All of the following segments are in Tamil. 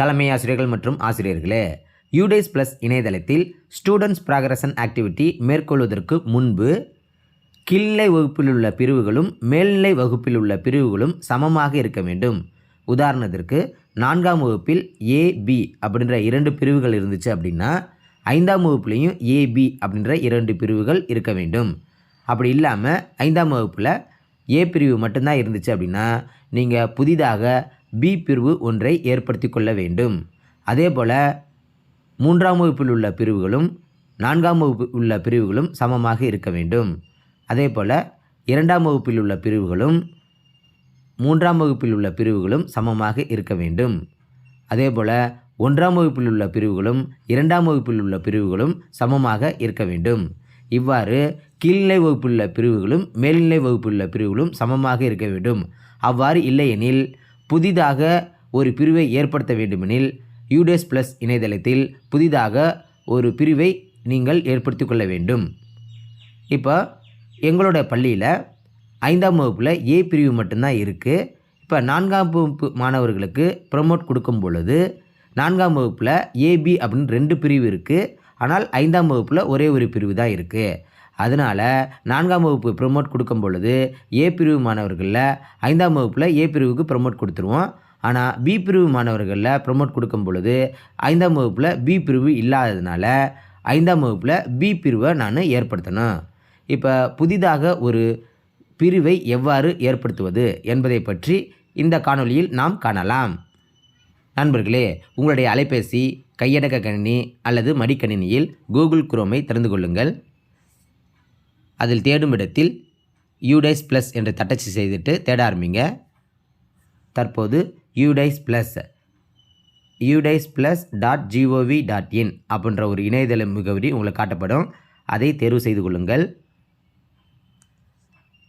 தலைமை ஆசிரியர்கள் மற்றும் ஆசிரியர்களே யூடேஸ் ப்ளஸ் இணையதளத்தில் ஸ்டூடெண்ட்ஸ் ப்ராக்ரஷன் ஆக்டிவிட்டி மேற்கொள்வதற்கு முன்பு கீழ்நிலை வகுப்பில் உள்ள பிரிவுகளும் மேல்நிலை வகுப்பில் உள்ள பிரிவுகளும் சமமாக இருக்க வேண்டும். உதாரணத்திற்கு நான்காம் வகுப்பில் ஏபி அப்படின்ற இரண்டு பிரிவுகள் இருந்துச்சு அப்படின்னா ஐந்தாம் வகுப்புலேயும் ஏபி அப்படின்ற இரண்டு பிரிவுகள் இருக்க வேண்டும். அப்படி இல்லாமல் ஐந்தாம் வகுப்பில் ஏ பிரிவு மட்டும்தான் இருந்துச்சு அப்படின்னா நீங்கள் புதிதாக பி பிரிவு ஒன்றை ஏற்படுத்தி கொள்ள வேண்டும். அதேபோல் மூன்றாம் வகுப்பில் உள்ள பிரிவுகளும் நான்காம் வகுப்பு உள்ள பிரிவுகளும் சமமாக இருக்க வேண்டும். அதே போல் இரண்டாம் வகுப்பில் உள்ள பிரிவுகளும் மூன்றாம் வகுப்பில் உள்ள பிரிவுகளும் சமமாக இருக்க வேண்டும். அதே போல் ஒன்றாம் வகுப்பில் உள்ள பிரிவுகளும் இரண்டாம் வகுப்பில் உள்ள பிரிவுகளும் சமமாக இருக்க வேண்டும். இவ்வாறு கீழ்நிலை வகுப்பில் உள்ள பிரிவுகளும் மேல்நிலை வகுப்பில் உள்ள பிரிவுகளும் சமமாக இருக்க வேண்டும். அவ்வாறு இல்லையெனில் புதிதாக ஒரு பிரிவை ஏற்படுத்த வேண்டுமெனில் யூடேஸ் ப்ளஸ் இணையதளத்தில் புதிதாக ஒரு பிரிவை நீங்கள் ஏற்படுத்தி கொள்ள வேண்டும். இப்போ எங்களோட பள்ளியில் ஐந்தாம் வகுப்பில் ஏ பிரிவு மட்டும்தான் இருக்குது இப்போ நான்காம் வகுப்பு மாணவர்களுக்கு ப்ரமோட் கொடுக்கும் பொழுது நான்காம் வகுப்பில் ஏபி அப்படின்னு ரெண்டு பிரிவு இருக்குது ஆனால் ஐந்தாம் வகுப்பில் ஒரே ஒரு பிரிவு தான் இருக்குது அதனால் நான்காம் வகுப்பு ப்ரமோட் கொடுக்கும் பொழுது ஏ பிரிவு மாணவர்களில் ஐந்தாம் வகுப்பில் ஏ பிரிவுக்கு ப்ரமோட் கொடுத்துருவோம். ஆனால் பி பிரிவு மாணவர்களில் ப்ரமோட் கொடுக்கும் பொழுது ஐந்தாம் வகுப்பில் பி பிரிவு இல்லாததுனால ஐந்தாம் வகுப்பில் பி பிரிவை நான் ஏற்படுத்தணும். இப்போ புதிதாக ஒரு பிரிவை எவ்வாறு ஏற்படுத்துவது என்பதை பற்றி இந்த காணொளியில் நாம் காணலாம். நண்பர்களே உங்களுடைய அலைபேசி கையடக்க கணினி அல்லது மடிக்கணினியில் கூகுள் குரோமை திறந்து கொள்ளுங்கள். அதில் தேடும் இடத்தில் யூடைஸ் ப்ளஸ் என்று தட்டச்சு செய்துட்டு தேட ஆரம்பிங்க. தற்போது UDISE plus UDISE plus dot gov dot in அப்படின்ற ஒரு இணையதள முகவரி உங்களுக்கு காட்டப்படும். அதை தேர்வு செய்து கொள்ளுங்கள்.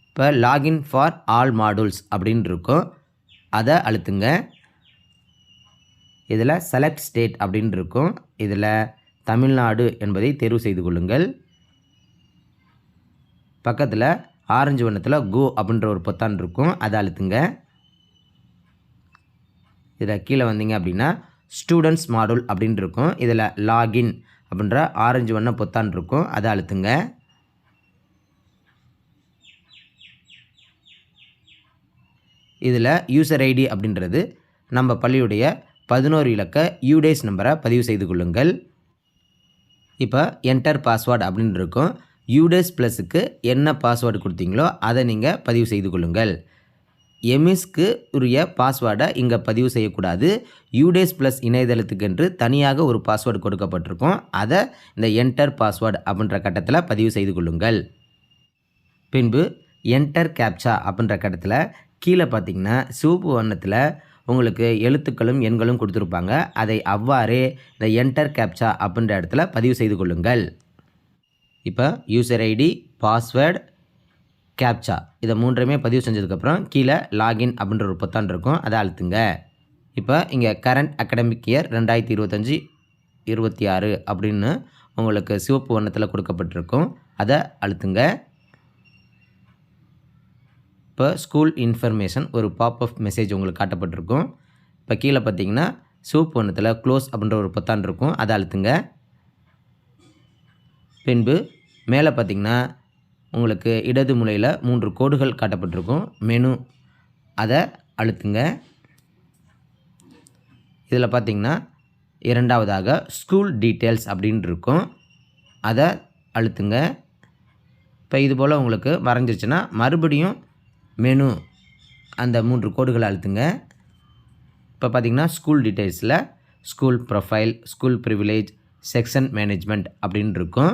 இப்போ லாகின் ஃபார் ஆல் மாடூல்ஸ் அப்படின்னு இருக்கும். அதை அழுத்துங்க. இதில் செலக்ட் ஸ்டேட் அப்படின்னு இருக்கும். இதில் தமிழ்நாடு என்பதை தேர்வு செய்து கொள்ளுங்கள். பக்கத்தில் ஆரஞ்சு வண்ணத்தில் கோ அப்படின்ற ஒரு பொத்தான் இருக்கும். அதை அழுத்துங்க. இதில் கீழே வந்தீங்க அப்படின்னா ஸ்டூடெண்ட்ஸ் மாடல் அப்படின்னு இருக்கும். இதில் லாகின் அப்படின்ற ஆரஞ்சு வண்ண பொத்தான் இருக்கும். அதை அழுத்துங்க. இதில் யூசர் ஐடி அப்படின்றது நம்ம பள்ளியுடைய பதினோரு இலக்க யூடேஸ் நம்பரை பதிவு செய்து கொள்ளுங்கள். இப்போ என்டர் பாஸ்வேர்டு அப்படின்னு இருக்கும். யூடேஸ் ப்ளஸுக்கு என்ன பாஸ்வேர்டு கொடுத்தீங்களோ அதை நீங்கள் பதிவு செய்து கொள்ளுங்கள். எமிஸ்க்கு உரிய பாஸ்வேர்டை இங்கே பதிவு செய்யக்கூடாது. யூடேஸ் ப்ளஸ் இணையதளத்துக்கென்று தனியாக ஒரு பாஸ்வேர்டு கொடுக்கப்பட்டிருக்கும். அதை இந்த என்டர் பாஸ்வேர்டு அப்படின்ற கட்டத்தில் பதிவு செய்து கொள்ளுங்கள். பின்பு என்டர் கேப்சா அப்படின்ற கட்டத்தில் கீழே பார்த்தீங்கன்னா சிவப்பு வண்ணத்தில் உங்களுக்கு எழுத்துக்களும் எண்களும் கொடுத்துருப்பாங்க. அதை அவ்வாறே இந்த என்டர் கேப்சா அப்படின்ற இடத்துல பதிவு செய்து கொள்ளுங்கள். இப்போ யூசர் ஐடி பாஸ்வேர்டு கேப்சா இதை மூன்றுமே பதிவு செஞ்சதுக்கப்புறம் கீழே லாகின் அப்படின்ற ஒரு பொத்தான் இருக்கும். அதை அழுத்துங்க. இப்போ இங்கே கரண்ட் அகடமிக் இயர் ரெண்டாயிரத்தி இருபத்தஞ்சி இருபத்தி ஆறு அப்படின்னு உங்களுக்கு சிவப்பு வண்ணத்தில் கொடுக்கப்பட்டிருக்கும். அதை அழுத்துங்க. இப்போ ஸ்கூல் இன்ஃபர்மேஷன் ஒரு பாப் அப் மெசேஜ் உங்களுக்கு காட்டப்பட்டிருக்கும். இப்போ கீழே பார்த்தீங்கன்னா சிவப்பு வண்ணத்தில் க்ளோஸ் அப்படின்ற ஒரு பொத்தான் இருக்கும். அதை அழுத்துங்க. பின்பு மேலே பார்த்தீங்கன்னா உங்களுக்கு இடது முலையில் மூன்று கோடுகள் காட்டப்பட்டிருக்கும். மெனு அதை அழுத்துங்க. இதில் பார்த்தீங்கன்னா இரண்டாவதாக ஸ்கூல் டீட்டெயில்ஸ் அப்படின்னு இருக்கும். அதை அழுத்துங்க. இப்போ இது போல் உங்களுக்கு வரைஞ்சிருச்சுன்னா மறுபடியும் மெனு அந்த மூன்று கோடுகளை அழுத்துங்க. இப்போ பார்த்தீங்கன்னா school டீட்டெயில்ஸில் school profile school privilege section management அப்படின்னு இருக்கும்.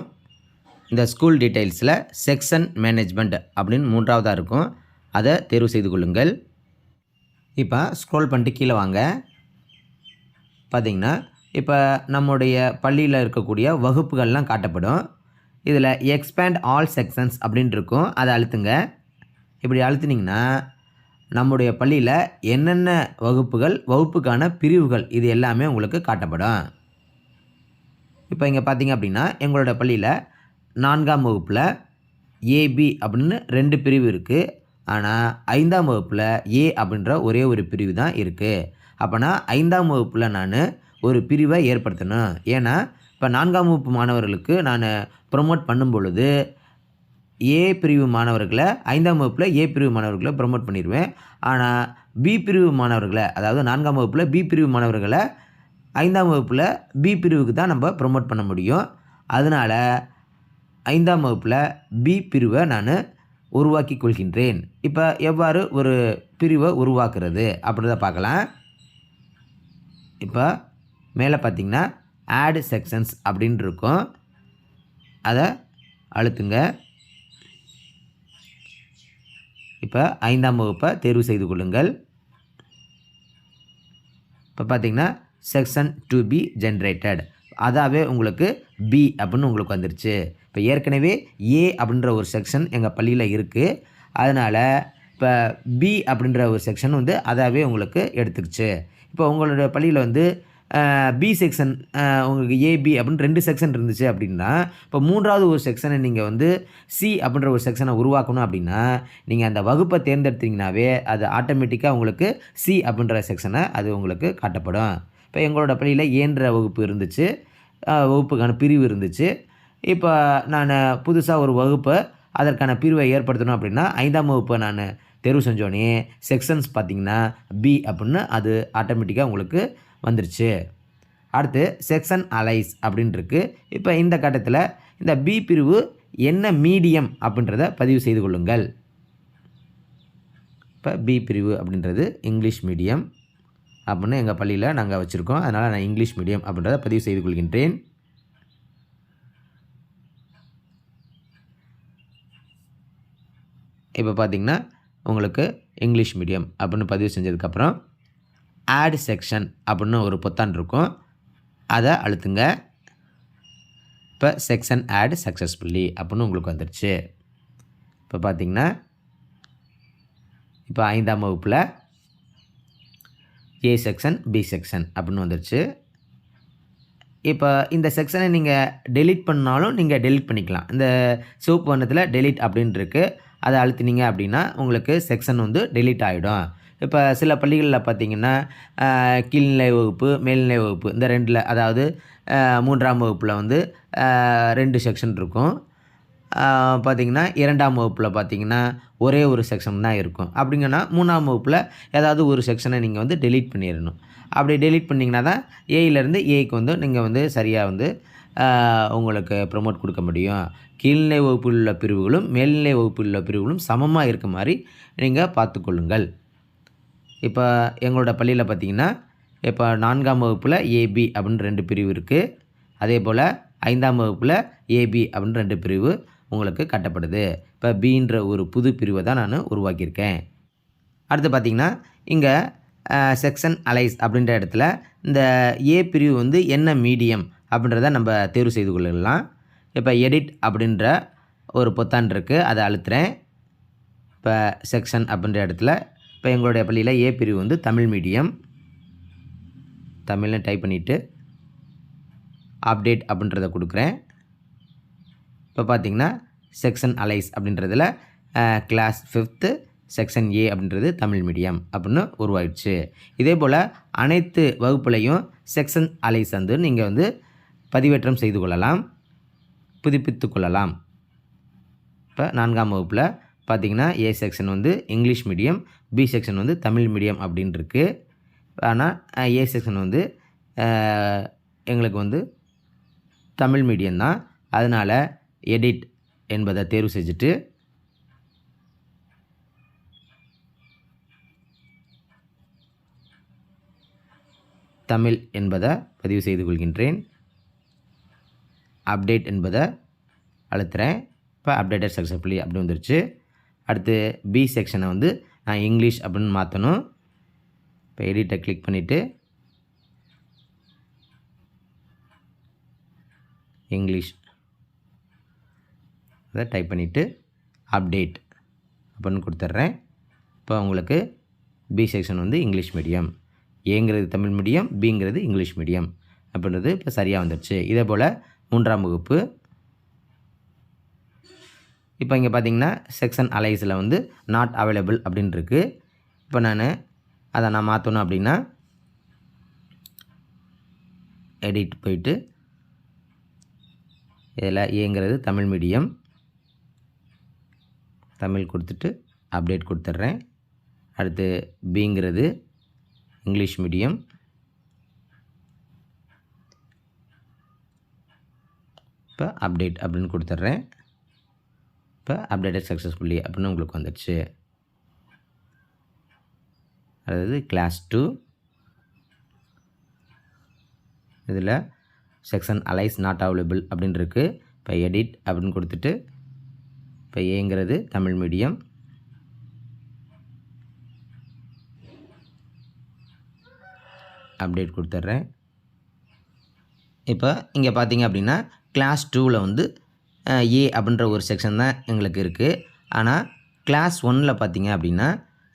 இந்த ஸ்கூல் டீட்டெயில்ஸில் செக்ஷன் மேனேஜ்மெண்ட் அப்படின்னு மூன்றாவதாக இருக்கும். அதை தேர்வு செய்து கொள்ளுங்கள். இப்போ ஸ்க்ரோல் பண்ணிட்டு கீழே வாங்க. பார்த்தீங்கன்னா இப்போ நம்முடைய பள்ளியில் இருக்கக்கூடிய வகுப்புகள்லாம் காட்டப்படும். இதில் எக்ஸ்பேண்ட் ஆல் செக்ஷன்ஸ் அப்படின்ட்டு இருக்கும். அதை அழுத்துங்க. இப்படி அழுத்துனீங்கன்னா நம்முடைய பள்ளியில் என்னென்ன வகுப்புகள் வகுப்புக்கான பிரிவுகள் இது எல்லாமே உங்களுக்கு காட்டப்படும். இப்போ இங்கே பார்த்தீங்க அப்படின்னா எங்களோட பள்ளியில் நான்காம் வகுப்பில் ஏபி அப்படின்னு ரெண்டு பிரிவு இருக்குது ஆனால் ஐந்தாம் வகுப்பில் ஏ அப்படின்ற ஒரே ஒரு பிரிவு தான் இருக்குது அப்போனா ஐந்தாம் வகுப்பில் நான் ஒரு பிரிவை ஏற்படுத்தணும். ஏன்னா இப்போ நான்காம் வகுப்பு மாணவர்களுக்கு நான் ப்ரொமோட் பண்ணும் பொழுது ஏ பிரிவு மாணவர்களை ஐந்தாம் வகுப்பில் ஏ பிரிவு மாணவர்களை ப்ரொமோட் பண்ணிடுவேன் ஆனால் பி பிரிவு மாணவர்களை அதாவது நான்காம் வகுப்பில் பி பிரிவு மாணவர்களை ஐந்தாம் வகுப்பில் பி பிரிவுக்கு தான் நம்ம ப்ரொமோட் பண்ண முடியும். அதனால் ஐந்தாம் வகுப்பில் பி பிரிவை நான் உருவாக்கி கொள்கின்றேன் இப்போ எவ்வாறு ஒரு பிரிவை உருவாக்குறது? அப்படிதான் பார்க்கலாம். இப்போ மேலே பார்த்தீங்கன்னா ஆட் செக்ஷன்ஸ் அப்படின்னு இருக்கும். அதை அழுத்துங்க. இப்போ ஐந்தாம் வகுப்பை தேர்வு செய்து கொள்ளுங்கள். இப்போ பார்த்தீங்கன்னா செக்ஷன் டு பி ஜென்ரேட்டட் அதாவே உங்களுக்கு பி அப்படின்னு உங்களுக்கு வந்துருச்சு. இப்போ ஏற்கனவே ஏ அப்படின்ற ஒரு செக்ஷன் எங்கள் பள்ளியில் இருக்குது அதனால் இப்போ பி அப்படின்ற ஒரு செக்ஷன் வந்து அதாவே உங்களுக்கு எடுத்துக்கிச்சு. இப்போ உங்களோட பள்ளியில் வந்து பி செக்ஷன் உங்களுக்கு ஏபி அப்படின்னு ரெண்டு செக்ஷன் இருந்துச்சு அப்படின்னா இப்போ மூன்றாவது ஒரு செக்ஷனை நீங்கள் வந்து சி அப்படின்ற ஒரு செக்ஷனை உருவாக்கணும் அப்படின்னா நீங்கள் அந்த வகுப்பை தேர்ந்தெடுத்தீங்கனாவே அது ஆட்டோமேட்டிக்காக உங்களுக்கு சி அப்படின்ற செக்ஷனை அது உங்களுக்கு காட்டப்படும். இப்போ எங்களோட பள்ளியில் ஏன்ற வகுப்பு இருந்துச்சு. வகுப்புக்கான பிரிவு இருந்துச்சு. இப்போ நான் புதுசாக ஒரு வகுப்பை அதற்கான பிரிவை ஏற்படுத்தணும் அப்படின்னா ஐந்தாம் வகுப்பை நான் தேர்வு செஞ்சோடனே செக்ஷன்ஸ் பார்த்தீங்கன்னா பி அப்படின்னு அது ஆட்டோமேட்டிக்காக உங்களுக்கு வந்துருச்சு. அடுத்து செக்ஷன் அலைஸ் அப்படின்ட்டுருக்கு இப்போ இந்த கட்டத்தில் இந்த பி பிரிவு என்ன மீடியம் அப்படின்றத பதிவு செய்து கொள்ளுங்கள். இப்போ பி பிரிவு அப்படின்றது இங்கிலீஷ் மீடியம் அப்படின்னு எங்கள் பள்ளியில் நாங்கள் வச்சுருக்கோம். அதனால் நான் இங்கிலீஷ் மீடியம் அப்படின்றத பதிவு செய்து கொள்கின்றேன். இப்போ பார்த்திங்கன்னா உங்களுக்கு இங்கிலீஷ் மீடியம் அப்படின்னு பதிவு செஞ்சதுக்கப்புறம் ஆட் செக்ஷன் அப்படின்னு ஒரு பொத்தான் இருக்கும். அதை அழுத்துங்க. இப்போ செக்ஷன் ஆட் சக்ஸஸ்ஃபுல்லி அப்படின்னு உங்களுக்கு வந்துடுச்சு இப்போ பார்த்திங்கன்னா இப்போ ஐந்தாம் வகுப்பில் ஏ செக்ஷன் பி செக்ஷன் அப்படின்னு வந்துருச்சு. இப்போ இந்த செக்ஷனை நீங்கள் டெலீட் பண்ணாலும் நீங்கள் டெலீட் பண்ணிக்கலாம். இந்த சிவப்பு வண்ணத்தில் டெலீட் அப்படின்ட்டு அதை அழுத்தினீங்க அப்படின்னா உங்களுக்கு செக்ஷன் வந்து டெலீட் ஆகிடும் இப்போ சில பள்ளிகளில் பார்த்தீங்கன்னா கீழ்நிலை வகுப்பு மேல்நிலை வகுப்பு இந்த ரெண்டில் அதாவது மூன்றாம் வகுப்பில் வந்து ரெண்டு செக்ஷன் இருக்கும். பார்த்தீங்கன்னா இரண்டாம் வகுப்பில் பார்த்தீங்கன்னா ஒரே ஒரு செக்ஷன் தான் இருக்கும். அப்படிங்கன்னா மூணாம் வகுப்பில் ஏதாவது ஒரு செக்ஷனை நீங்கள் வந்து டெலீட் பண்ணிடணும் அப்படி டெலீட் பண்ணிங்கன்னா தான் ஏயிலேருந்து ஏக்கு வந்து நீங்கள் வந்து சரியாக வந்து உங்களுக்கு ப்ரொமோட் கொடுக்க முடியும். கீழ்நிலை வகுப்பில் உள்ள பிரிவுகளும் மேல்நிலை வகுப்பில் உள்ள பிரிவுகளும் சமமாக இருக்க மாதிரி நீங்கள் பார்த்துக்கொள்ளுங்கள். இப்போ எங்களோட பள்ளியில் பார்த்தீங்கன்னா இப்போ நான்காம் வகுப்பில் ஏபி அப்படின்னு ரெண்டு பிரிவு இருக்குது அதே போல் ஐந்தாம் வகுப்பில் ஏபி அப்படின்னு ரெண்டு பிரிவு. உங்களுக்கு கட்டப்படுது. இப்போ பின்ற ஒரு புது பிரிவை தான் நான் உருவாக்கியிருக்கேன். அடுத்து பார்த்திங்கன்னா இங்கே செக்ஷன் அலைஸ் அப்படின்ற இடத்துல இந்த ஏ பிரிவு வந்து என்ன மீடியம் அப்படின்றத நம்ம தேர்வு செய்து கொள்ளலாம். இப்போ எடிட் அப்படின்ற ஒரு பொத்தான் இருக்குது அதை அழுத்துறேன். இப்போ செக்ஷன் அப்படின்ற இடத்துல இப்போ எங்களுடைய பள்ளியில் ஏ பிரிவு வந்து தமிழ் மீடியம் தமிழ்னு டைப் பண்ணிவிட்டு அப்டேட் அப்படின்றத கொடுக்குறேன். இப்போ பார்த்தீங்கன்னா செக்ஷன் அலைஸ் அப்படின்றதில் கிளாஸ் ஃபிஃப்த்து செக்ஷன் ஏ அப்படின்றது தமிழ் மீடியம் அப்படின்னு உருவாயிடுச்சு. இதே போல் அனைத்து வகுப்புலையும் செக்ஷன் அலைஸ் வந்து நீங்கள் வந்து பதிவேற்றம் செய்து கொள்ளலாம் புதுப்பித்து கொள்ளலாம். இப்போ நான்காம் வகுப்பில் பார்த்தீங்கன்னா ஏ செக்ஷன் வந்து இங்கிலீஷ் மீடியம் பி செக்ஷன் வந்து தமிழ் மீடியம் அப்படின்ட்டுருக்கு ஆனால் ஏ செக்ஷன் வந்து எங்களுக்கு வந்து தமிழ் மீடியம் தான். அதனால் எடிட் என்பதை தேர்வு செஞ்சுட்டு தமிழ் என்பதை பதிவு செய்து கொள்கின்றேன். அப்டேட் என்பதை அழுத்துகிறேன் இப்போ அப்டேட்டட் சக்ஸஸ்ஃபுல்லி அப்படி வந்துருச்சு. அடுத்து பி செக்ஷனை வந்து நான் இங்கிலீஷ் அப்படின்னு மாற்றணும் இப்போ எடிட்டை கிளிக் பண்ணிவிட்டு இங்கிலீஷ் அதை டைப் பண்ணிவிட்டு அப்டேட் அப்படின்னு கொடுத்துட்றேன். இப்போ உங்களுக்கு பி செக்ஷன் வந்து இங்கிலீஷ் மீடியம் ஏங்கிறது தமிழ் மீடியம் பிங்கிறது இங்கிலீஷ் மீடியம் அப்படின்றது இப்போ சரியாக வந்துடுச்சு இதே போல் மூன்றாம் வகுப்பு. இப்போ இங்கே பார்த்தீங்கன்னா செக்ஷன் அலைஸில் வந்து நாட் அவைலபிள் அப்படின்ட்டுருக்கு இப்போ நான் அதை நான் மாற்றணும் அப்படின்னா எடிட் போயிட்டு இதில் ஏங்கிறது தமிழ் மீடியம் தமிழ் கொடுத்துட்டு அப்டேட் கொடுத்துட்றேன். அடுத்து பிங்கிறது இங்கிலீஷ் மீடியம் இப்போ அப்டேட் அப்படின்னு கொடுத்துட்றேன். இப்போ அப்டேட்டட் சக்ஸஸ்ஃபுல்லி அப்படின்னு உங்களுக்கு வந்துடுச்சு. அதாவது கிளாஸ் டூ இதில் செக்ஷன் அலைஸ் நாட் அவைலபிள் அப்படின்னு இருக்குது இப்போ எடிட் அப்படின்னு கொடுத்துட்டு இப்போ ஏங்கிறது தமிழ் மீடியம். அப்டேட் கொடுத்துட்றேன் இப்போ இங்கே பார்த்தீங்க அப்படின்னா கிளாஸ் டூவில் வந்து ஏ அப்படின்ற ஒரு செக்ஷன் தான் எங்களுக்கு இருக்குது ஆனால் கிளாஸ் ஒனில் பார்த்தீங்க அப்படின்னா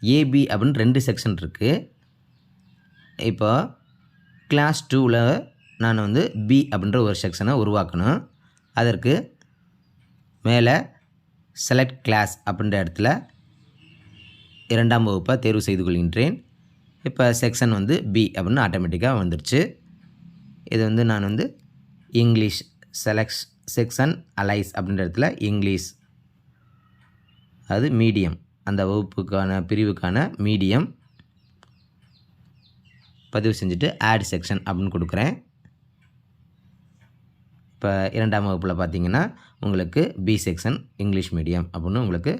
ஏபி அப்படின்னு ரெண்டு செக்ஷன் இருக்குது இப்போ கிளாஸ் டூவில் நான் வந்து பி அப்படின்ற ஒரு செக்ஷனை உருவாக்கணும். அதற்கு மேலே செலக்ட் கிளாஸ் அப்படின்ற இடத்துல இரண்டாம் வகுப்பை தேர்வு செய்து கொள்கின்றேன். இப்போ செக்ஷன் வந்து பி அப்படின்னு ஆட்டோமேட்டிக்காக வந்துடுச்சு இது வந்து நான் வந்து இங்கிலீஷ் செலக்ஷ் செக்ஷன் அலைஸ் அப்படின்ற இடத்துல இங்கிலீஷ் அது மீடியம் அந்த வகுப்புக்கான பிரிவுக்கான மீடியம் பதிவு செஞ்சுட்டு ஆட் செக்ஷன் அப்படின்னு கொடுக்குறேன். இப்போ இரண்டாம் வகுப்பில் பார்த்தீங்கன்னா உங்களுக்கு பி செக்ஷன் இங்கிலீஷ் மீடியம் அப்படின்னு உங்களுக்கு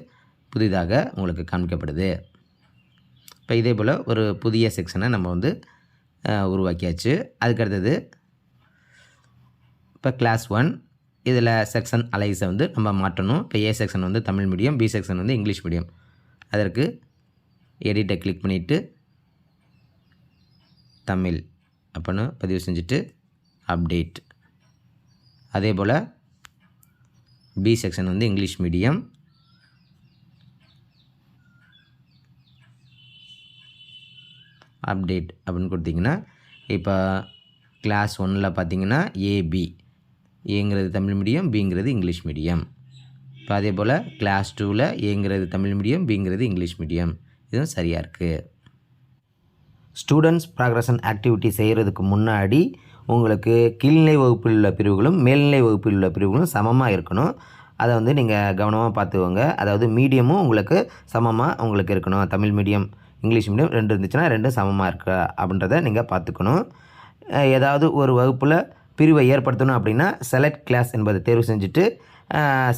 புதிதாக உங்களுக்கு காமிக்கப்படுது இப்போ இதே போல் ஒரு புதிய செக்ஷனை நம்ம வந்து உருவாக்கியாச்சு. அதுக்கடுத்தது இப்போ கிளாஸ் ஒன் இதில் செக்ஷன் அலைஸை வந்து நம்ம மாற்றணும். இப்போ ஏ செக்ஷன் வந்து தமிழ் மீடியம் பி செக்ஷன் வந்து இங்கிலீஷ் மீடியம் அதற்கு எடிட்டை கிளிக் பண்ணிவிட்டு தமிழ் அப்படின்னு பதிவு செஞ்சுட்டு அப்டேட் அதே போல் பி செக்ஷன் வந்து இங்கிலீஷ் மீடியம் அப்டேட் அப்படின்னு கொடுத்தீங்கன்னா இப்போ கிளாஸ் ஒன்னில் பார்த்தீங்கன்னா ஏபி ஏங்கிறது தமிழ் மீடியம் பிங்கிறது இங்கிலீஷ் மீடியம் இப்போ அதே போல் கிளாஸ் டூவில் ஏங்கிறது தமிழ் மீடியம் பிங்கிறது இங்கிலீஷ் மீடியம் இதுவும் சரியாக இருக்குது ஸ்டூடெண்ட்ஸ் ப்ராக்ரஸன் ஆக்டிவிட்டி செய்கிறதுக்கு முன்னாடி உங்களுக்கு கீழ்நிலை வகுப்பில் உள்ள பிரிவுகளும் மேல்நிலை வகுப்பில் உள்ள பிரிவுகளும் சமமாக இருக்கணும். அதை வந்து நீங்கள் கவனமாக பார்த்துக்கோங்க. அதாவது மீடியமும் உங்களுக்கு சமமாக உங்களுக்கு இருக்கணும். தமிழ் மீடியம் இங்கிலீஷ் மீடியம் ரெண்டு இருந்துச்சுன்னா ரெண்டும் சமமாக இருக்கா அப்படின்றத நீங்கள் பார்த்துக்கணும். ஏதாவது ஒரு வகுப்பில் பிரிவை ஏற்படுத்தணும் அப்படின்னா செலக்ட் கிளாஸ் என்பதை தேர்வு செஞ்சுட்டு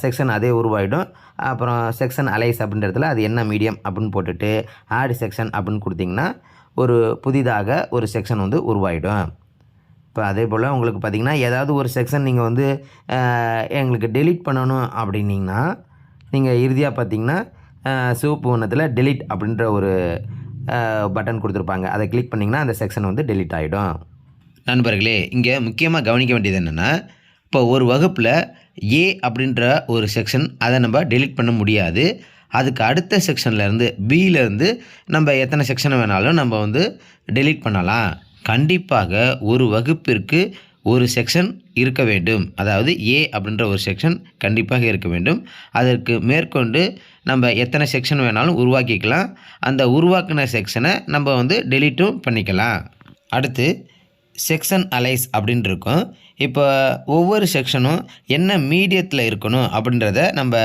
செக்ஷன் அதே உருவாகிடும் அப்புறம் செக்ஷன் அலைஸ் அப்படின்றதுல அது என்ன மீடியம் அப்படின்னு போட்டுட்டு ஆடு செக்ஷன் அப்படின்னு கொடுத்தீங்கன்னா ஒரு புதிதாக ஒரு செக்ஷன் வந்து உருவாகிடும் இப்போ அதே போல் உங்களுக்கு பார்த்திங்கன்னா ஏதாவது ஒரு செக்ஷன் நீங்கள் வந்து எங்களுக்கு டெலீட் பண்ணணும் அப்படின்னீங்கன்னா நீங்கள் இறுதியாக பார்த்தீங்கன்னா சிவப்பு வண்ணத்தில் delete அப்படின்ற ஒரு பட்டன் கொடுத்துருப்பாங்க. அதை கிளிக் பண்ணிங்கன்னா அந்த செக்ஷன் வந்து டெலீட் ஆகிடும் நண்பர்களே இங்கே முக்கியமாக கவனிக்க வேண்டியது என்னென்னா இப்போ ஒரு வகுப்பில் ஏ அப்படின்ற ஒரு செக்ஷன் அதை நம்ம டெலீட் பண்ண முடியாது. அதுக்கு அடுத்த செக்ஷன்லேருந்து பியிலேருந்து நம்ம எத்தனை செக்ஷனை வேணாலும் நம்ம வந்து டெலீட் பண்ணலாம். கண்டிப்பாக ஒரு வகுப்பிற்கு ஒரு செக்ஷன் இருக்க வேண்டும். அதாவது ஏ அப்படின்ற ஒரு செக்ஷன் கண்டிப்பாக இருக்க வேண்டும். அதற்கு மேற்கொண்டு நம்ம எத்தனை செக்ஷன் வேணாலும் உருவாக்கிக்கலாம். அந்த உருவாக்கின செக்ஷனை நம்ம வந்து டெலீட்டும் பண்ணிக்கலாம். அடுத்து செக்ஷன் அலைஸ் அப்படின்னு இருக்கும் இப்போ ஒவ்வொரு செக்ஷனும் என்ன மீடியத்தில் இருக்கணும் அப்படின்றத நம்ம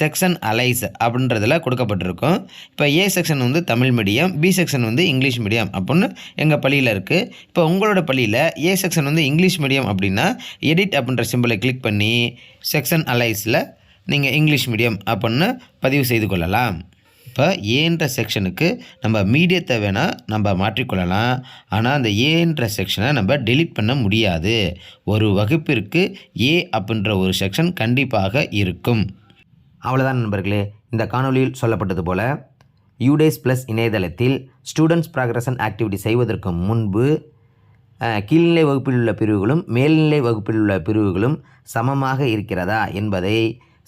செக்ஷன் அலைஸ் அப்படின்றதில் கொடுக்கப்பட்டிருக்கும். இப்போ ஏ செக்ஷன் வந்து தமிழ் மீடியம் பி செக்ஷன் வந்து இங்கிலீஷ் மீடியம் அப்படின்னு எங்கள் பள்ளியில் இருக்குது இப்போ உங்களோட பள்ளியில் ஏ செக்ஷன் வந்து இங்கிலீஷ் மீடியம் அப்படின்னா எடிட் அப்படின்ற சிம்பிளை கிளிக் பண்ணி செக்ஷன் அலைஸில் நீங்கள் இங்கிலீஷ் மீடியம் அப்படின்னு பதிவு செய்து கொள்ளலாம். இப்போ ஏன்ற செக்ஷனுக்கு நம்ம மீடியத்தை வேணால் நம்ம மாற்றிக்கொள்ளலாம். ஆனால் அந்த ஏன்ற செக்ஷனை நம்ம டெலீட் பண்ண முடியாது. ஒரு வகுப்பிற்கு ஏ அப்படின்ற ஒரு செக்ஷன் கண்டிப்பாக இருக்கும். அவ்வளோதான் நண்பர்களே. இந்த காணொளியில் சொல்லப்பட்டது போல் யூடேஸ் ப்ளஸ் இணையதளத்தில் ஸ்டூடெண்ட்ஸ் ப்ராக்ரஷன் ஆக்டிவிட்டி செய்வதற்கு முன்பு கீழ்நிலை வகுப்பில் உள்ள பிரிவுகளும் மேல்நிலை வகுப்பில் உள்ள பிரிவுகளும் சமமாக இருக்கிறதா என்பதை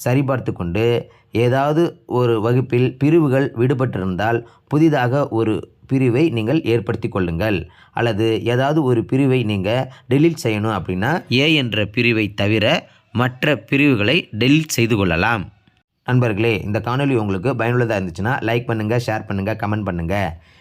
சரிபார்த்து கொண்டு ஏதாவது ஒரு வகுப்பில் பிரிவுகள் விடுபட்டிருந்தால் புதிதாக ஒரு பிரிவை நீங்கள் ஏற்படுத்தி கொள்ளுங்கள். அல்லது ஏதாவது ஒரு பிரிவை நீங்கள் டெலீட் செய்யணும் அப்படின்னா ஏ என்ற பிரிவை தவிர மற்ற பிரிவுகளை டெலீட் செய்து கொள்ளலாம். நண்பர்களே இந்த காணொளி உங்களுக்கு பயனுள்ளதாக இருந்துச்சுன்னா லைக் பண்ணுங்கள் ஷேர் பண்ணுங்கள் கமெண்ட் பண்ணுங்கள்